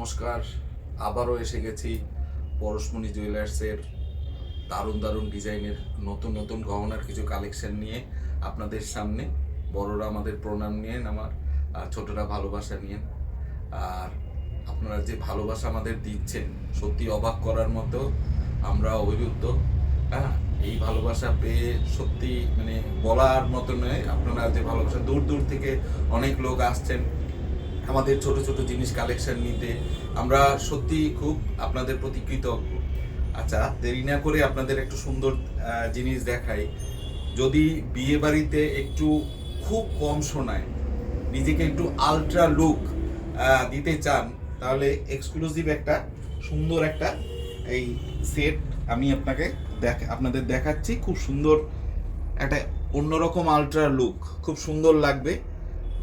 নমস্কার। আবারও এসে গেছি পরশমণি জুয়েলার্সের দারুণ দারুণ ডিজাইনের নতুন নতুন গহনার কিছু কালেকশন নিয়ে আপনাদের সামনে। বড়রা আমাদের প্রণাম নিয়েন, আমার ছোটরা ভালোবাসা নিয়েন। আর আপনারা যে ভালোবাসা আমাদের দিচ্ছেন, সত্যি অবাক করার মতো আমরা অভিযুক্ত হ্যাঁ এই ভালোবাসা পেয়ে সত্যি মানে বলার মতো নয়, আপনারা যে ভালোবাসা, দূর দূর থেকে অনেক লোক আসছেন আমাদের ছোট ছোট জিনিস কালেকশন নিতে আমরা সত্যি খুব আপনাদের প্রতি কৃতজ্ঞ। আচ্ছা দেরি না করে আপনাদের একটু সুন্দর জিনিস দেখাই। যদি বিয়ে বাড়িতে একটু খুব কম শোনায় নিজেকে একটু আলট্রা লুক দিতে চান, তাহলে এক্সক্লুসিভ একটা সুন্দর একটা এই সেট আমি আপনাকে দেখ, আপনাদের দেখাচ্ছি। খুব সুন্দর একটা অন্যরকম আলট্রা লুক খুব সুন্দর লাগবে।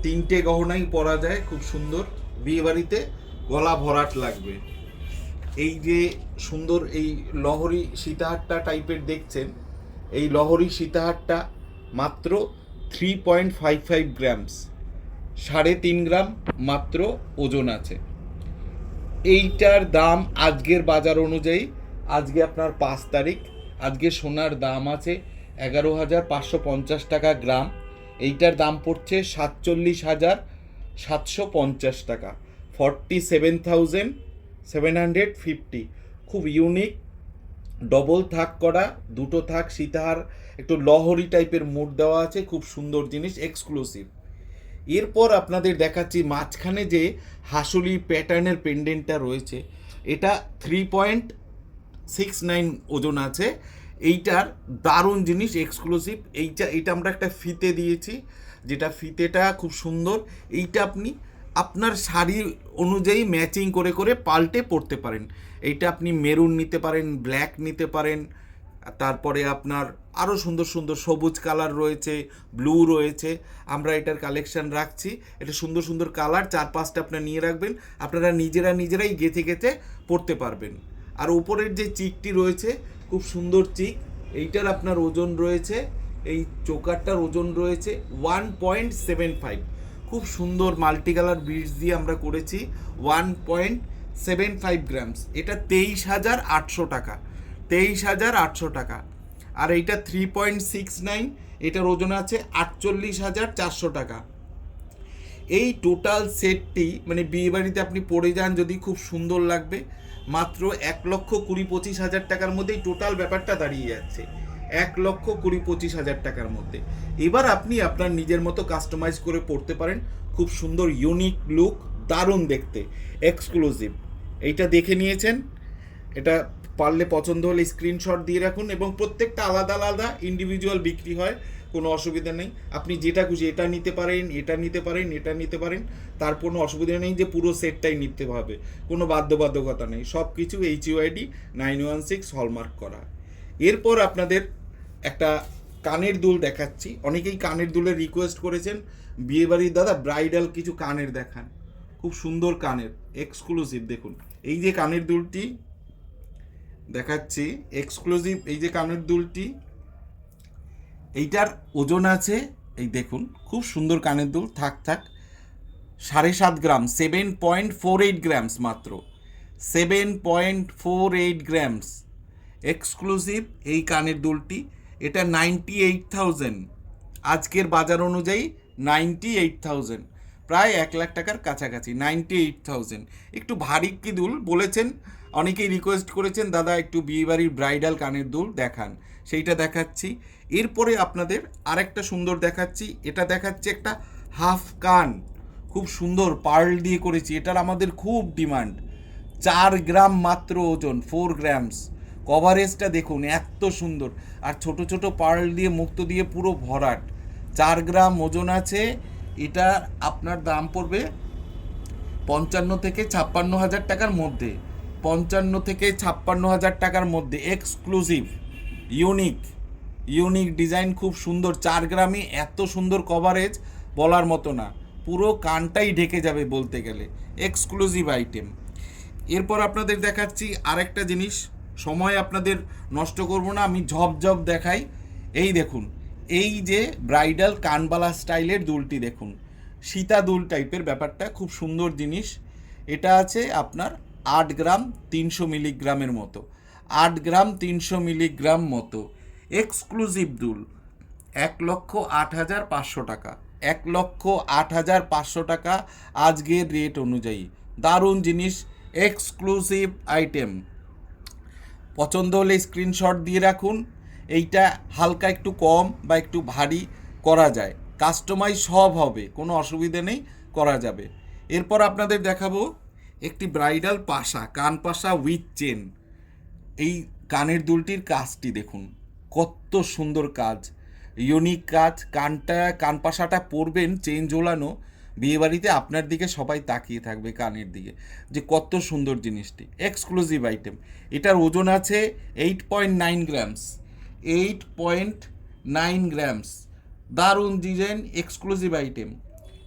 তিনটে গহনাই পরা যায়, খুব সুন্দর। বিয়ে বাড়িতে গলা ভরাট লাগবে। এই যে সুন্দর এই লহরি সীতাহারটা টাইপের দেখছেন, এই লহরি সীতাহারটা মাত্র three point five five grams সাড়ে তিন গ্রাম মাত্র ওজন আছে। এইটার দাম আজকের বাজার অনুযায়ী, আজকে আপনার পাঁচ তারিখ, আজকে সোনার দাম আছে এগারো হাজার পাঁচশো পঞ্চাশ টাকা গ্রাম। এইটার দাম পড়ছে সাতচল্লিশ হাজার সাতশো পঞ্চাশ টাকা। Forty seven thousand seven hundred fifty খুব ইউনিক ডবল থাক করা, দুটো থাক, সীতাহার, একটু লহরি টাইপের মুড দেওয়া আছে, খুব সুন্দর জিনিস এক্সক্লুসিভ এরপর আপনাদের দেখাচ্ছি মাঝখানে যে হাসুলি প্যাটার্নের পেন্ডেন্টটা রয়েছে। এটা থ্রি পয়েন্ট সিক্স নাইন ওজন আছে। এইটার দারুণ জিনিস এক্সক্লুসিভ এইটা এটা আমরা একটা ফিতে দিয়েছি, যেটা ফিতেটা খুব সুন্দর। এইটা আপনি আপনার শাড়ি অনুযায়ী ম্যাচিং করে করে পাল্টে পরতে পারেন। এইটা আপনি মেরুন নিতে পারেন ব্ল্যাক নিতে পারেন, তারপরে আপনার আরও সুন্দর সুন্দর সবুজ কালার রয়েছে ব্লু রয়েছে। আমরা এটার কালেকশন রাখছি। এটা সুন্দর সুন্দর কালার চার পাঁচটা আপনার নিয়ে রাখবেন। আপনারা নিজেরা, নিজেরাই গেঁথে গেঁথে পড়তে পারবেন। আর উপরের যে চিকটি রয়েছে খুব সুন্দর চিক। এইটার আপনার ওজন রয়েছে, এই চোকারটার ওজন রয়েছে ওয়ান পয়েন্ট সেভেন ফাইভ খুব সুন্দর মাল্টি কালার বিটস দিয়ে আমরা করেছি one point seven five grams. এটা তেইশ হাজার আটশো টাকা, তেইশ হাজার আটশো টাকা। আর এইটা থ্রি পয়েন্ট সিক্স নাইন এটার ওজন আছে আটচল্লিশ হাজার চারশো টাকা। এই টোটাল সেটটি মানে বিয়ে বাড়িতে আপনি পড়ে যান যদি খুব সুন্দর লাগবে। মাত্র এক লক্ষ কুড়ি পঁচিশ হাজার টাকার মধ্যেই টোটাল ব্যাপারটা দাঁড়িয়ে যাচ্ছে। এক লক্ষ কুড়ি পঁচিশ হাজার টাকার মধ্যে। এবার আপনি আপনার নিজের মতো কাস্টমাইজ করে পড়তে পারেন। খুব সুন্দর ইউনিক লুক দারুণ দেখতে। এক্সক্লুসিভ এইটা দেখে নিয়েছেন। এটা পারলে পছন্দ হলে স্ক্রিনশট দিয়ে রাখুন এবং প্রত্যেকটা আলাদা আলাদা ইন্ডিভিজুয়াল বিক্রি হয়, কোনো অসুবিধা নেই। আপনি যেটা খুশি এটা নিতে পারেন, এটা নিতে পারেন, এটা নিতে পারেন, তার কোনো অসুবিধা নেই যে পুরো সেটটাই নিতে হবে, কোনো বাধ্যবাধকতা নেই। সব কিছু H UID nine one six hallmark করা। এরপর আপনাদের একটা কানের দুল দেখাচ্ছি। অনেকেই কানের দুলের রিকোয়েস্ট করেছেন, বিয়েবাড়ির দাদা ব্রাইডাল কিছু কানের দেখান। খুব সুন্দর কানের এক্সক্লুসিভ দেখুন। এই যে কানের দুলটি দেখাচ্ছি। এক্সক্লুসিভ এই যে কানের দুলটি, এইটার ওজন আছে, এই দেখুন, খুব সুন্দর কানের দুল, থাক থাক, সাড়ে সাত গ্রাম seven point four eight grams মাত্র seven point four eight grams exclusive এই কানের দুলটি, এটা নাইনটি এইট থাউজেন্ড আজকের বাজার অনুযায়ী নাইনটি এইট থাউজেন্ড প্রায় এক লাখ টাকার কাছাকাছি নাইনটি এইট থাউজেন্ড একটু ভারী কি দুল বলেছেন অনেকেই রিকোয়েস্ট করেছেন, দাদা, একটু বিয়েবাড়ির ব্রাইডাল কানের দুল দেখান। সেইটা দেখাচ্ছি। এরপরে আপনাদের আরেকটা সুন্দর দেখাচ্ছি। এটা দেখাচ্ছি একটা হাফ কান। খুব সুন্দর পার্ল দিয়ে করেছি। এটার আমাদের খুব ডিমান্ড চার গ্রাম মাত্র ওজন ফোর গ্রামস কভারেজটা দেখুন, এত সুন্দর। আর ছোট ছোট পার্ল দিয়ে মুক্ত দিয়ে পুরো ভরাট। চার গ্রাম ওজন আছে। এটা আপনার দাম পড়বে পঞ্চান্ন থেকে ছাপ্পান্ন হাজার টাকার মধ্যে। পঞ্চান্ন থেকে ছাপ্পান্ন হাজার টাকার মধ্যে এক্সক্লুসিভ ইউনিক ইউনিক ডিজাইন খুব সুন্দর। চার গ্রামে এত সুন্দর কভারেজ বলার মতো না। পুরো কানটাই ঢেকে যাবে বলতে গেলে। এক্সক্লুসিভ আইটেম এরপর আপনাদের দেখাচ্ছি আরেকটা জিনিস। সময় আপনাদের নষ্ট করব না, আমি ঝপঝপ দেখাই। এই দেখুন, এই যে ব্রাইডাল কানবালা স্টাইলের দুলটি দেখুন। সীতা দুল টাইপের ব্যাপারটা, খুব সুন্দর জিনিস। এটা আছে আপনার আট গ্রাম তিনশো মিলিগ্রামের মতো। আট গ্রাম তিনশো মিলিগ্রাম মতো। এক্সক্লুসিভ দুল। এক লক্ষ আট হাজার পাঁচশো টাকা। এক লক্ষ আট হাজার পাঁচশো টাকা আজকের রেট অনুযায়ী। দারুণ জিনিস, এক্সক্লুসিভ আইটেম। পছন্দ হলে স্ক্রিনশট দিয়ে রাখুন। এইটা হালকা একটু কম বা একটু ভারী করা যায়। কাস্টমাইজ সব হবে, কোনো অসুবিধে নেই, করা যাবে। এরপর আপনাদের দেখাবো একটি ব্রাইডাল পাশা, কান পাশা উইথ চেন। এই কানের দুলটির কাজটি দেখুন। কত সুন্দর কাজ। ইউনিক কাজ। কানটা, কান পাশাটা পরবেন চেন ঝোলানো। বিয়েবাড়িতে আপনার দিকে সবাই তাকিয়ে থাকবে কানের দিকে যে কত সুন্দর জিনিসটি। এক্সক্লুসিভ আইটেম এটার ওজন আছে eight point nine grams eight point nine grams দারুণ ডিজাইন এক্সক্লুসিভ আইটেম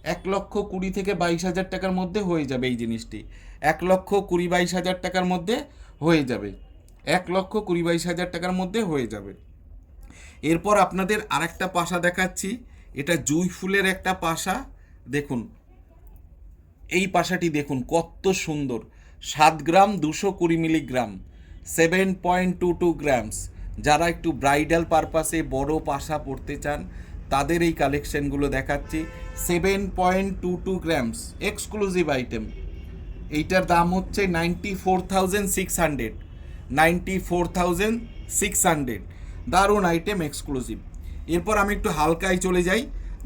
এক লক্ষ কুড়ি থেকে বাইশ হাজার টাকার মধ্যে হয়ে যাবে এই জিনিসটি। এক লক্ষ কুড়ি বাইশ হাজার টাকার মধ্যে হয়ে যাবে। এক লক্ষ কুড়ি বাইশ হাজার টাকার মধ্যে হয়ে যাবে। এরপর আপনাদের আরেকটা পাশা দেখাচ্ছি। এটা জুই ফুলের একটা পাশা। দেখুন, এই পাশাটি দেখুন কত সুন্দর। সাত গ্রাম দুশো কুড়ি milligram, seven point two two grams. যারা একটু ব্রাইডাল পারপাসে বড় পাশা পড়তে চান তাদের এই কালেকশনগুলো দেখাচ্ছি। Seven point two two grams exclusive item এইটার দাম হচ্ছে ninety four thousand six hundred ninety four thousand six hundred দারুণ আইটেম এক্সক্লুসিভ এরপর আমি একটু হালকায় চলে যাই।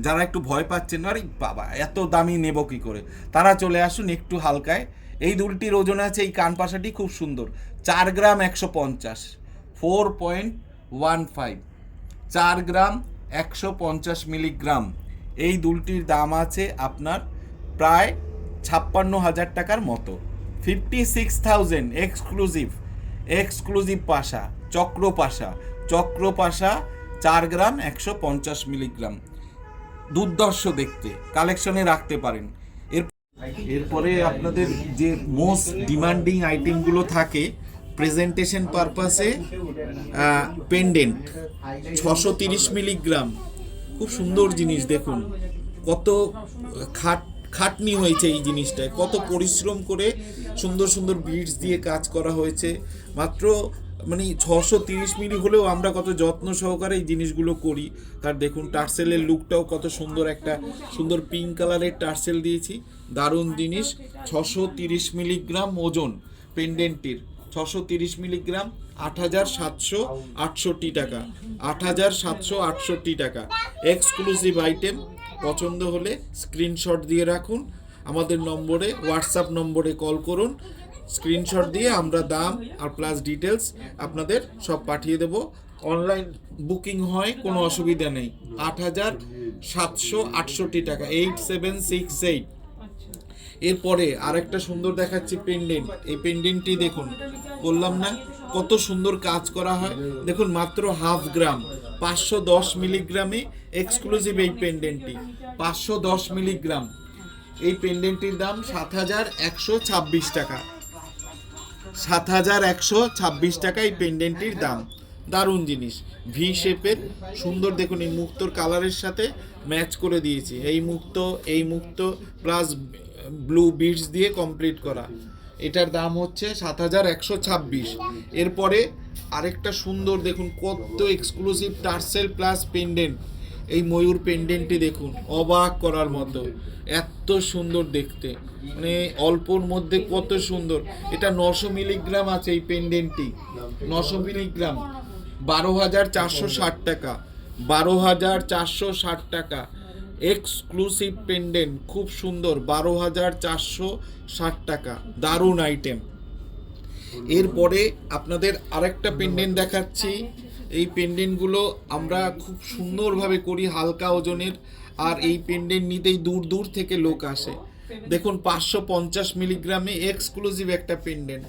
যারা একটু ভয় পাচ্ছেন, আরে বাবা, এত দামি নেব কি করে? তারা চলে আসুন একটু হালকায়। এই দুলটির ওজন আছে, এই কান পাশাটি খুব সুন্দর। চার গ্রাম একশো পঞ্চাশ। ফোর পয়েন্ট ওয়ান ফাইভ চার গ্রাম একশো পঞ্চাশ মিলিগ্রাম। এই দুলটির দাম আছে আপনার প্রায় ছাপ্পান্ন হাজার টাকার মতো। Fifty six thousand exclusive exclusive পাশা চক্র পাশা চক্র পাশা চার গ্রাম একশো পঞ্চাশ মিলিগ্রাম। দুর্দর্শ দেখতে কালেকশনে রাখতে পারেন। এর এরপরে আপনাদের যে মোস্ট ডিমান্ডিং আইটেমগুলো থাকে প্রেজেন্টেশন পারপাসে পেন্ডেন্ট ছশো তিরিশ মিলিগ্রাম খুব সুন্দর জিনিস, দেখুন। কত খাট, খাটনি হয়েছে এই জিনিসটায়। কত পরিশ্রম করে সুন্দর সুন্দর বিটস দিয়ে কাজ করা হয়েছে। মাত্র মানে ছশো তিরিশ মিলি হলেও আমরা কত যত্ন সহকারে এই জিনিসগুলো করি। তার দেখুন, টার্সেলের লুকটাও কত সুন্দর একটা, সুন্দর পিঙ্ক কালারের টার্সেল দিয়েছি। দারুণ জিনিস, ছশো তিরিশ মিলিগ্রাম ওজন পেন্ডেন্টটির ছশো তিরিশ মিলিগ্রাম আট হাজার সাতশো আটষট্টি টাকা। আট হাজার সাতশো আটষট্টি টাকা। এক্সক্লুসিভ আইটেম পছন্দ হলে স্ক্রিনশট দিয়ে রাখুন। আমাদের নম্বরে হোয়াটসঅ্যাপ নম্বরে কল করুন। স্ক্রিনশট দিয়ে আমরা দাম আর প্লাস ডিটেলস আপনাদের সব পাঠিয়ে দেব। অনলাইন বুকিং হয়, কোনো অসুবিধা নেই। আট হাজার সাতশো আটষট্টি টাকা। এইট সেভেন সিক্স এইট এরপরে আরেকটা সুন্দর দেখাচ্ছি পেন্ডেন্ট এই পেন্ডেন্টটি দেখুন, বললাম না? কত সুন্দর কাজ করা হয়। দেখুন, মাত্র হাফ গ্রাম, পাঁচশো দশ মিলিগ্রামে এক্সক্লুসিভ এই পেন্ডেন্টটি পাঁচশো দশ মিলিগ্রাম। এই পেন্ডেন্টটির দাম সাত হাজার একশো ছাব্বিশ টাকা। সাত হাজার একশো ছাব্বিশ টাকা এই পেন্ডেন্টটির দাম। দারুণ জিনিস। ভি শেপের সুন্দর দেখুন এই মুক্তোর কালারের সাথে ম্যাচ করে দিয়েছি। এই মুক্ত এই মুক্ত প্লাস ব্লু বিটস দিয়ে কমপ্লিট করা। এটার দাম হচ্ছে সাত হাজার একশো ছাব্বিশ। এরপরে আরেকটা সুন্দর দেখুন, কত এক্সক্লুসিভ টার্সেল প্লাস পেন্ডেন্ট এই ময়ূর পেন্ডেন্টটি দেখুন, অবাক করার মতো। এত সুন্দর দেখতে। মানে অল্পর মধ্যে কত সুন্দর। এটা নশো মিলিগ্রাম আছে এই পেন্ডেন্টটি নশো মিলিগ্রাম। বারো হাজার চারশো ষাট টাকা। বারো হাজার চারশো ষাট টাকা। এক্সক্লুসিভ পেন্ডেন্ট খুব সুন্দর, বারো হাজার চারশো ষাট টাকা, দারুণ আইটেম এরপরে আপনাদের আরেকটা পেন্ডেন্ট দেখাচ্ছি। এই পেন্ডেন্টগুলো আমরা খুব সুন্দরভাবে করি হালকা ওজনের, আর এই পেন্ডেন্ট নিতেই দূর দূর থেকে লোক আসে। দেখুন, পাঁচশো পঞ্চাশ মিলিগ্রামে এক্সক্লুসিভ একটা পেন্ডেন্ট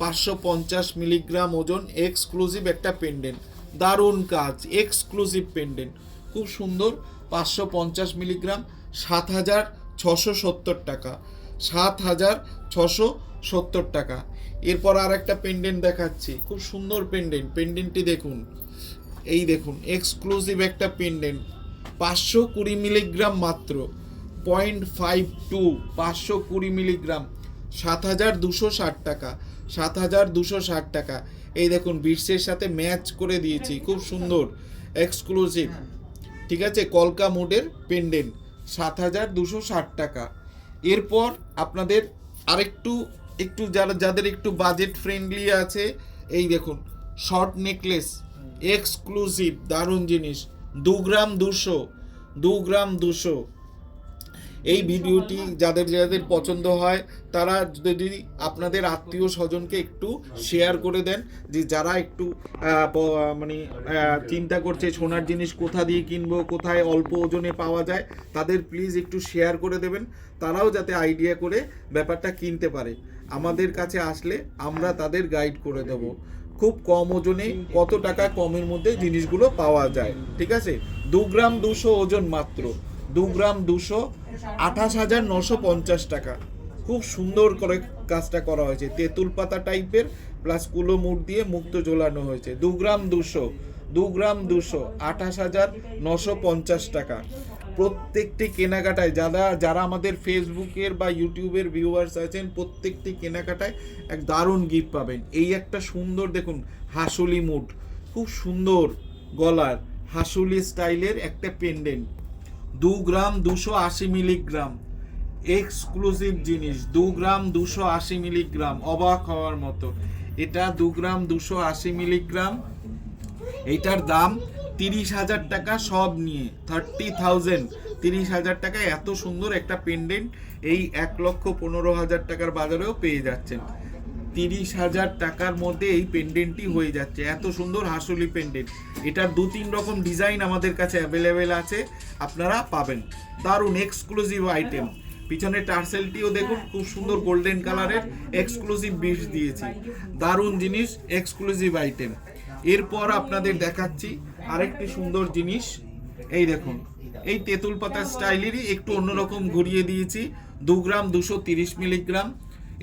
পাঁচশো পঞ্চাশ মিলিগ্রাম ওজন এক্সক্লুসিভ একটা পেন্ডেন্ট দারুণ কাজ এক্সক্লুসিভ পেন্ডেন্ট খুব সুন্দর, পাঁচশো পঞ্চাশ মিলিগ্রাম, সাত হাজার ছশো সত্তর টাকা। সাত হাজার ছশো সত্তর টাকা। এরপর আর একটা পেন্ডেন্ট দেখাচ্ছি। খুব সুন্দর পেন্ডেন্ট পেন্ডেন্টটি দেখুন। এই দেখুন এক্সক্লুসিভ একটা পেন্ডেন্ট পাঁচশো কুড়ি মিলিগ্রাম মাত্র। পয়েন্ট ফাইভ টু পাঁচশো কুড়ি মিলিগ্রাম। সাত হাজার দুশো ষাট টাকা। সাত হাজার দুশো ষাট টাকা। এই দেখুন, বিটসের সাথে ম্যাচ করে দিয়েছি। খুব সুন্দর এক্সক্লুসিভ ঠিক আছে, কলকা মোডের পেন্ডেন্ট সাত হাজার দুশো ষাট টাকা। এরপর আপনাদের আরেকটু, একটু যারা, যাদের একটু বাজেট ফ্রেন্ডলি আছে, এই দেখুন শর্ট নেকলেস এক্সক্লুসিভ দারুণ জিনিস, দু গ্রাম দুশো, দু গ্রাম দুশো। এই ভিডিওটি যাদের যাদের পছন্দ হয়, তারা যদি আপনাদের আত্মীয় স্বজনকে একটু শেয়ার করে দেন, যে যারা একটু মানে চিন্তা করছে সোনার জিনিস কোথা দিয়ে কিনবো, কোথায় অল্প ওজনে পাওয়া যায়, তাদের প্লিজ একটু শেয়ার করে দেবেন। তারাও যাতে আইডিয়া করে ব্যাপারটা কিনতে পারে। আমাদের কাছে আসলে আমরা তাদের গাইড করে দেব। খুব কম ওজনে কত টাকা কমের মধ্যে জিনিসগুলো পাওয়া যায়। ঠিক আছে? দু গ্রাম দুশো ওজন মাত্র। দু গ্রাম দুশো, আঠাশ হাজার নশো পঞ্চাশ টাকা। খুব সুন্দর করে কাজটা করা হয়েছে। তেঁতুল পাতা টাইপের, প্লাস কুলো মুড় দিয়ে মুক্ত ঝোলানো হয়েছে। দু গ্রাম দুশো, দু গ্রাম দুশো, আঠাশ হাজার নশো পঞ্চাশ টাকা। প্রত্যেকটি কেনাকাটায় যারা যারা আমাদের ফেসবুকের বা ইউটিউবের ভিউয়ার্স আছেন, প্রত্যেকটি কেনাকাটায় এক দারুণ গিফট পাবেন। এই একটা সুন্দর, দেখুন, হাসুলি মুড। খুব সুন্দর গলার, হাসুলি স্টাইলের একটা পেন্ডেন্ট দু গ্রাম দুশো আশি মিলিগ্রাম। এক্সক্লুসিভ জিনিস, দু গ্রাম দুশো আশি মিলিগ্রাম, অবাক হওয়ার মতো। এটা দু গ্রাম দুশো আশি মিলিগ্রাম। এইটার দাম তিরিশ হাজার টাকা সব নিয়ে থার্টি থাউজেন্ড তিরিশ হাজার টাকা এত সুন্দর একটা পেন্ডেন্ট এই এক লক্ষ পনেরো হাজার টাকার বাজারেও পেয়ে যাচ্ছেন। তিরিশ হাজার টাকার মধ্যে এই পেন্ডেন্টটি হয়ে যাচ্ছে। এত সুন্দর হাসুলি পেন্ডেন্ট এটার দু তিন রকম ডিজাইন আমাদের কাছে অ্যাভেলেবেল আছে। আপনারা পাবেন। দারুণ এক্সক্লুসিভ আইটেম পিছনে টার্সেলটিও দেখুন, খুব সুন্দর গোল্ডেন কালারের এক্সক্লুসিভ বিষ দিয়েছি। দারুণ জিনিস এক্সক্লুসিভ আইটেম এরপর আপনাদের দেখাচ্ছি আরেকটি সুন্দর জিনিস। এই দেখুন, এই তেঁতুল পাতা স্টাইলেরই একটু অন্যরকম ঘুরিয়ে দিয়েছি। দু গ্রাম দুশো তিরিশ মিলিগ্রাম।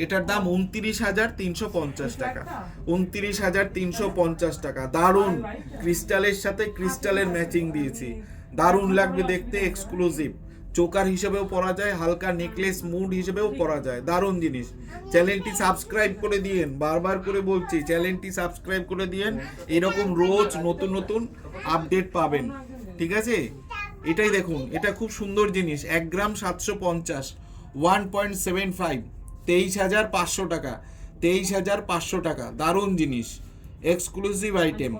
এটার দাম উনত্রিশ হাজার তিনশো পঞ্চাশ টাকা। উনত্রিশ হাজার তিনশো পঞ্চাশ টাকা। দারুণ। ক্রিস্টালের সাথে ক্রিস্টালের ম্যাচিং দিয়েছি। দারুণ লাগবে দেখতে এক্সক্লুসিভ চোকার হিসেবেও পরা যায় হালকা নেকলেস মুড হিসেবেও পরা যায়। দারুণ জিনিস। চ্যানেলটি সাবস্ক্রাইব করে দিয়েন। বারবার করে বলছি চ্যানেলটি সাবস্ক্রাইব করে দিয়েন। এরকম রোজ নতুন নতুন আপডেট পাবেন। ঠিক আছে? এটাই দেখুন। এটা খুব সুন্দর জিনিস। এক গ্রাম সাতশো পঞ্চাশ। ওয়ান পয়েন্ট সেভেন ফাইভ তেইশ হাজার পাঁচশো টাকা। তেইশ হাজার পাঁচশো টাকা। দারুণ জিনিস। এক্সক্লুসিভ আইটেম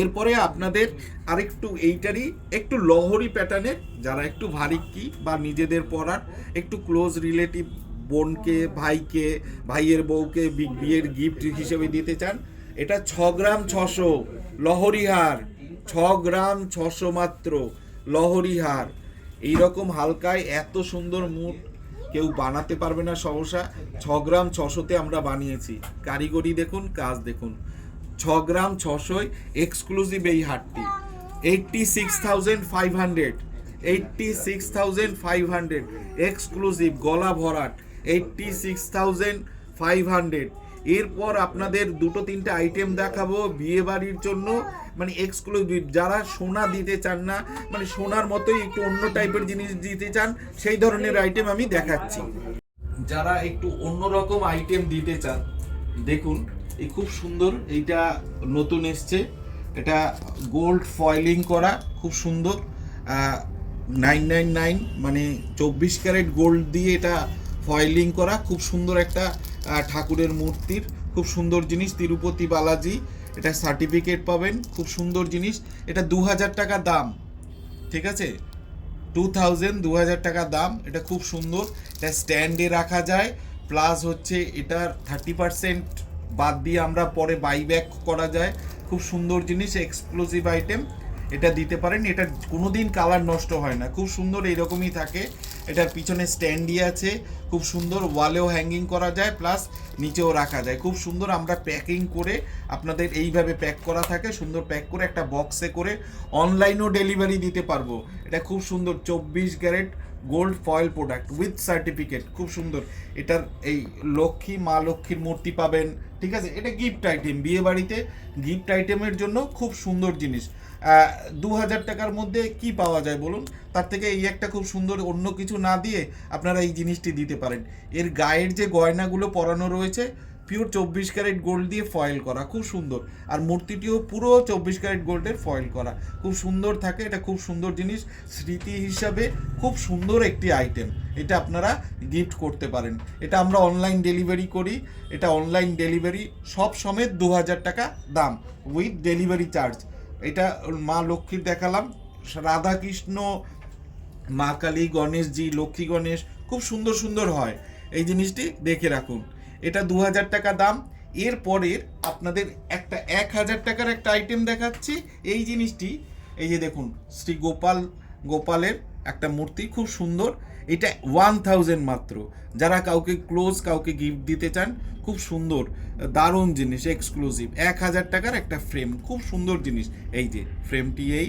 এরপরে আপনাদের আরেকটু এইটারই একটু লহরি প্যাটার্নের যারা একটু ভারিক্কি বা নিজেদের পরার, একটু ক্লোজ রিলেটিভ বোনকে, ভাইকে, ভাইয়ের বউকে বিয়ের গিফট হিসেবে দিতে চান, এটা ছ গ্রাম ছশো লহরিহার ছ গ্রাম ছশো মাত্র লহরিহার এইরকম হালকায় এত সুন্দর মুড কেউ বানাতে পারবে না সমস্যা। ছ গ্রাম ছশোতে আমরা বানিয়েছি। কারিগরি দেখুন, কাজ দেখুন। ছ গ্রাম ছশোয় এক্সক্লুসিভ এই হাটটি। Eighty six thousand five hundred eighty six thousand five hundred exclusive গলা ভরাট eighty six thousand five hundred এরপর আপনাদের দুটো তিনটে আইটেম দেখাবো বিয়ে বাড়ির জন্য। মানে এক্সক্লুসিভ যারা সোনা দিতে চান না মানে সোনার মতোই একটু অন্য টাইপের জিনিস দিতে চান, সেই ধরনের আইটেম আমি দেখাচ্ছি। যারা একটু অন্যরকম আইটেম দিতে চান, দেখুন, এই খুব সুন্দর, এইটা নতুন এসছে। এটা গোল্ড ফয়েলিং করা, খুব সুন্দর। নাইন নাইন নাইন মানে চব্বিশ ক্যারেট গোল্ড দিয়ে এটা ফয়েলিং করা, খুব সুন্দর একটা ঠাকুরের মূর্তির। খুব সুন্দর জিনিস, তিরুপতি বালাজি, এটা সার্টিফিকেট পাবেন। খুব সুন্দর জিনিস। এটা দু হাজার টাকা দাম। ঠিক আছে? টু থাউজেন্ড দু হাজার টাকা দাম। এটা খুব সুন্দর। এটা স্ট্যান্ডে রাখা যায়। প্লাস হচ্ছে এটার থার্টি পার্সেন্ট বাদ দিয়ে আমরা পরে বাইব্যাক করা যায়। খুব সুন্দর জিনিস এক্সক্লুসিভ আইটেম এটা দিতে পারেন, এটা কোনোদিন কালার নষ্ট হয় না। খুব সুন্দর এইরকমই থাকে। এটার পিছনে স্ট্যান্ডই আছে, খুব সুন্দর ওয়ালেও হ্যাঙ্গিং করা যায় প্লাস নিচেও রাখা যায়। খুব সুন্দর আমরা প্যাকিং করে আপনাদের এইভাবে প্যাক করা থাকে, সুন্দর প্যাক করে একটা বক্সে করে অনলাইনও ডেলিভারি দিতে পারব। এটা খুব সুন্দর চব্বিশ carat gold foil product with certificate খুব সুন্দর। এটার এই লক্ষ্মী, মা লক্ষ্মীর মূর্তি পাবেন, ঠিক আছে? এটা গিফট আইটেম বিয়ে বাড়িতে গিফট আইটেমের জন্য খুব সুন্দর জিনিস। দু হাজার টাকার মধ্যে কি পাওয়া যায় বলুন? তার থেকে এই একটা খুব সুন্দর অন্য কিছু না দিয়ে আপনারা এই জিনিসটি দিতে পারেন। এর গায়ের যে গয়নাগুলো পরানো রয়েছে পিওর চব্বিশ ক্যারেট গোল্ড দিয়ে ফয়েল করা, খুব সুন্দর। আর মূর্তিটিও পুরো চব্বিশ ক্যারেট গোল্ডের ফয়েল করা। খুব সুন্দর থাকে, এটা খুব সুন্দর জিনিস। স্মৃতি হিসাবে খুব সুন্দর একটি আইটেম এটা আপনারা গিফট করতে পারেন। এটা আমরা অনলাইন ডেলিভারি করি। এটা অনলাইন ডেলিভারি সব সমেত দু হাজার টাকা দাম উইথ ডেলিভারি চার্জ এটা মা লক্ষ্মীর দেখালাম। রাধাকৃষ্ণ, মা কালী, গণেশজি, লক্ষ্মী গণেশ, খুব সুন্দর সুন্দর হয়। এই জিনিসটি দেখে রাখুন। এটা দু হাজার টাকা দাম। এর পরের আপনাদের একটা এক হাজার টাকার একটা আইটেম দেখাচ্ছি। এই জিনিসটি, এই যে দেখুন, শ্রী গোপাল, গোপালের একটা মূর্তি, খুব সুন্দর। এটা ওয়ান থাউজেন্ড মাত্র। যারা কাউকে ক্লোজ কাউকে গিফট দিতে চান, খুব সুন্দর, দারুণ জিনিস এক্সক্লুসিভ এক হাজার টাকার একটা ফ্রেম খুব সুন্দর জিনিস। এই যে ফ্রেমটি এই,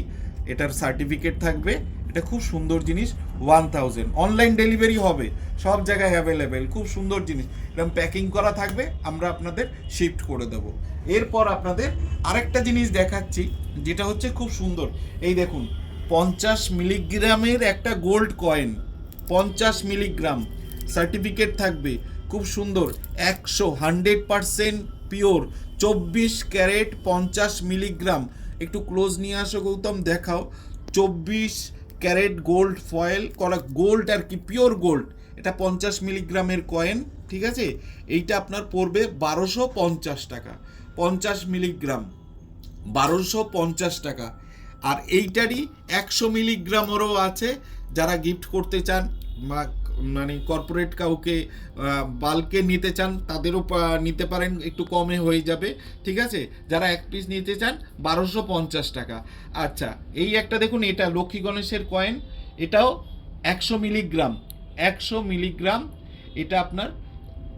এটার সার্টিফিকেট থাকবে, এটা খুব সুন্দর জিনিস ওয়ান থাউজেন্ড অনলাইন ডেলিভারি হবে, সব জায়গায় অ্যাভেলেবেল খুব সুন্দর জিনিস। এরকম প্যাকিং করা থাকবে, আমরা আপনাদের শিফট করে দেবো। এরপর আপনাদের আরেকটা জিনিস দেখাচ্ছি, যেটা হচ্ছে খুব সুন্দর। এই দেখুন, পঞ্চাশ মিলিগ্রামের একটা গোল্ড কয়েন পঞ্চাশ মিলিগ্রাম। সার্টিফিকেট থাকবে। খুব সুন্দর। একশো হান্ড্রেড পারসেন্ট পিওর। চব্বিশ ক্যারেট পঞ্চাশ মিলিগ্রাম। একটু ক্লোজ নিয়ে আসো গৌতম, দেখাও। চব্বিশ ক্যারেট গোল্ড ফয়েল। করা গোল্ড আর কি, পিওর গোল্ড। এটা পঞ্চাশ মিলিগ্রামের কয়েন, ঠিক আছে? এইটা আপনার পড়বে বারোশো পঞ্চাশ টাকা। পঞ্চাশ মিলিগ্রাম। বারোশো পঞ্চাশ টাকা। আর এইটারই একশো মিলিগ্রামেরও আছে। যারা গিফট করতে চান মানে কর্পোরেট কাউকে বাল্কে নিতে চান, তাদেরও নিতে পারেন, একটু কমে হয়ে যাবে, ঠিক আছে? যারা এক পিস নিতে চান, বারোশো পঞ্চাশ টাকা। আচ্ছা এই একটা দেখুন, এটা লক্ষ্মী গণেশের কয়েন এটাও একশো মিলিগ্রাম একশো মিলিগ্রাম এটা আপনার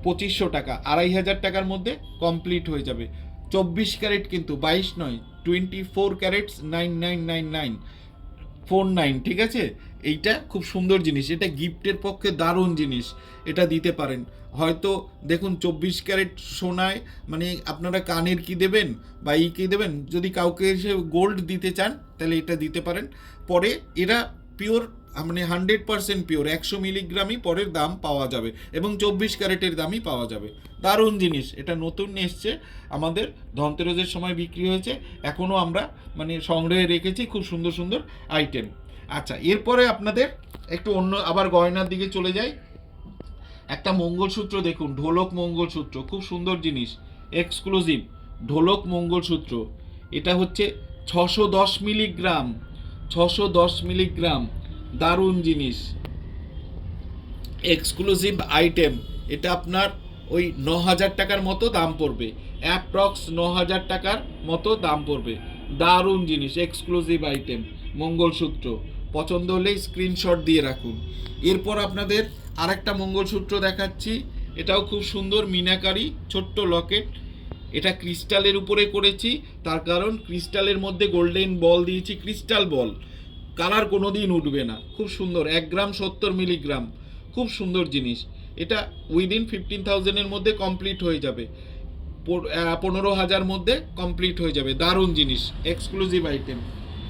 পঁচিশশো টাকা, আড়াই হাজার টাকার মধ্যে কমপ্লিট হয়ে যাবে। চব্বিশ ক্যারেট কিন্তু, বাইশ নয় twenty four carats nine nine nine nine four nine ঠিক আছে? এইটা খুব সুন্দর জিনিস, এটা গিফটের পক্ষে দারুণ জিনিস, এটা দিতে পারেন। হয়তো দেখুন চব্বিশ ক্যারেট সোনায় মানে আপনারা কানের কি দেবেন বা ই কি দেবেন, যদি কাউকে এসে গোল্ড দিতে চান, তাহলে এটা দিতে পারেন। পরে এরা পিওর মানে হান্ড্রেড পার্সেন্ট পিওর, একশো মিলিগ্রামই পরের দাম পাওয়া যাবে এবং চব্বিশ ক্যারেটের দামই পাওয়া যাবে। দারুণ জিনিস, এটা নতুন এসছে, আমাদের ধনতেরসের সময় বিক্রি হয়েছে, এখনও আমরা মানে সংগ্রহে রেখেছি খুব সুন্দর সুন্দর আইটেম। আচ্ছা এরপরে আপনাদের একটু অন্য আবার গয়নার দিকে চলে যাই। একটা মঙ্গলসূত্র দেখুন, ঢোলক মঙ্গলসূত্র, খুব সুন্দর জিনিস এক্সক্লুসিভ ঢোলক মঙ্গলসূত্র। এটা হচ্ছে ছশো দশ মিলিগ্রাম, ছশো দশ মিলিগ্রাম, দারুণ জিনিস। এক্সক্লুসিভ আইটেম এটা আপনার ওই ন হাজার টাকার মতো দাম পড়বে অ্যাপ্রক্স ন হাজার টাকার মতো দাম পড়বে। দারুণ জিনিস এক্সক্লুসিভ আইটেম মঙ্গলসূত্র। পছন্দ হলেই স্ক্রিনশট দিয়ে রাখুন। এরপর আপনাদের আরেকটা মঙ্গলসূত্র দেখাচ্ছি। এটাও খুব সুন্দর মিনাকারি, ছোট্ট লকেট। এটা ক্রিস্টালের উপরে করেছি, তার কারণ ক্রিস্টালের মধ্যে গোল্ডেন বল দিয়েছি, ক্রিস্টাল বল। কালার কোনো দিন উঠবে না। খুব সুন্দর, এক গ্রাম সত্তর মিলিগ্রাম। খুব সুন্দর জিনিস। এটা উইদিন ফিফটিন থাউজেন্ডের মধ্যে কমপ্লিট হয়ে যাবে। পনেরো হাজার মধ্যে কমপ্লিট হয়ে যাবে। দারুণ জিনিস এক্সক্লুসিভ আইটেম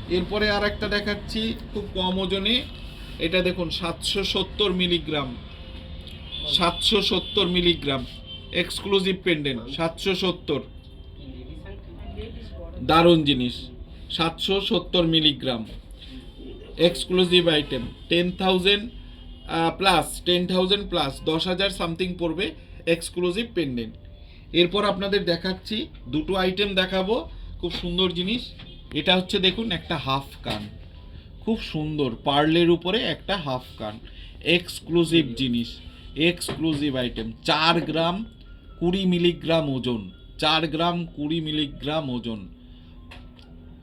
এরপরে আর একটা দেখাচ্ছি, খুব কম ওজনে। এটা দেখুন, সাতশো সত্তর মিলিগ্রাম। সাতশো সত্তর মিলিগ্রাম। এক্সক্লুসিভ পেন্ডেন্ট সাতশো সত্তর। দারুণ জিনিস। সাতশো সত্তর milligram. Exclusive item ten thousand plus ten thousand plus দশ হাজার সামথিং পড়বে এক্সক্লুসিভ পেন্ডেন্ট এরপর আপনাদের দেখাচ্ছি, দুটো আইটেম দেখাবো। খুব সুন্দর জিনিস। এটা হচ্ছে দেখুন একটা হাফ কান। খুব সুন্দর, পার্লের উপরে একটা হাফ কান। এক্সক্লুসিভ জিনিস এক্সক্লুসিভ আইটেম চার গ্রাম কুড়ি মিলিগ্রাম ওজন, চার গ্রাম কুড়ি মিলিগ্রাম ওজন।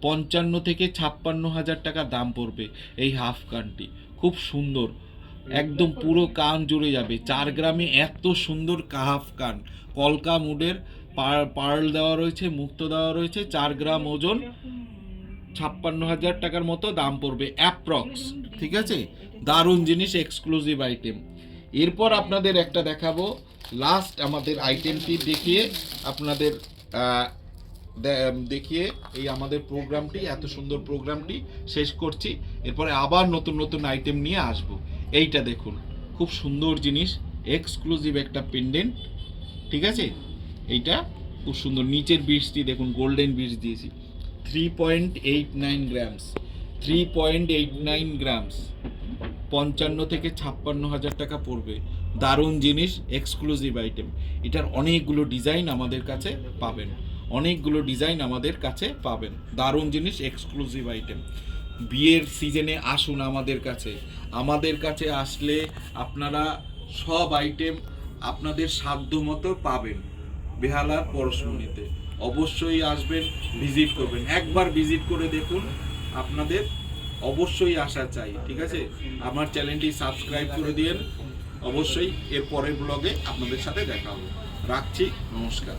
পঞ্চান্ন থেকে ছাপ্পান্ন হাজার টাকা দাম পড়বে এই হাফ কানটি। খুব সুন্দর, একদম পুরো কান জুড়ে যাবে। চার গ্রামে এত সুন্দর হাফ কান। কলকা মুডের পার্ল দেওয়া রয়েছে, মুক্ত দেওয়া রয়েছে, চার গ্রাম ওজন। ছাপ্পান্ন হাজার টাকার মতো দাম পড়বে অ্যাপ্রক্স ঠিক আছে? দারুণ জিনিস এক্সক্লুসিভ আইটেম এরপর আপনাদের একটা দেখাবো লাস্ট আমাদের আইটেমটি দেখিয়ে আপনাদের দেখিয়ে এই আমাদের প্রোগ্রামটি এত সুন্দর প্রোগ্রামটি শেষ করছি। এরপরে আবার নতুন নতুন আইটেম নিয়ে আসব। এইটা দেখুন খুব সুন্দর জিনিস এক্সক্লুসিভ একটা পেন্ডেন্ট ঠিক আছে? এইটা খুব সুন্দর নিচের বিটসটি দেখুন গোল্ডেন বিটস দিয়েছি। Three point eight nine grams three point eight nine grams পঞ্চান্ন থেকে ছাপ্পান্ন হাজার টাকা পড়বে। দারুণ জিনিস এক্সক্লুসিভ আইটেম এটার অনেকগুলো ডিজাইন আমাদের কাছে পাবেন। অনেকগুলো ডিজাইন আমাদের কাছে পাবেন। দারুণ জিনিস এক্সক্লুসিভ আইটেম বিয়ের সিজনে আসুন আমাদের কাছে। আমাদের কাছে আসলে আপনারা সব আইটেম আপনাদের সাধ্য মতো পাবেন। বেহালার পরশমণিতে। অবশ্যই আসবেন ভিজিট করবেন। একবার ভিজিট করে দেখুন, আপনাদের অবশ্যই আসা চাই, ঠিক আছে? আমার চ্যানেলটি সাবস্ক্রাইব করে দিন। অবশ্যই এর পরের ব্লগে আপনাদের সাথে দেখা হবে। রাখছি, নমস্কার।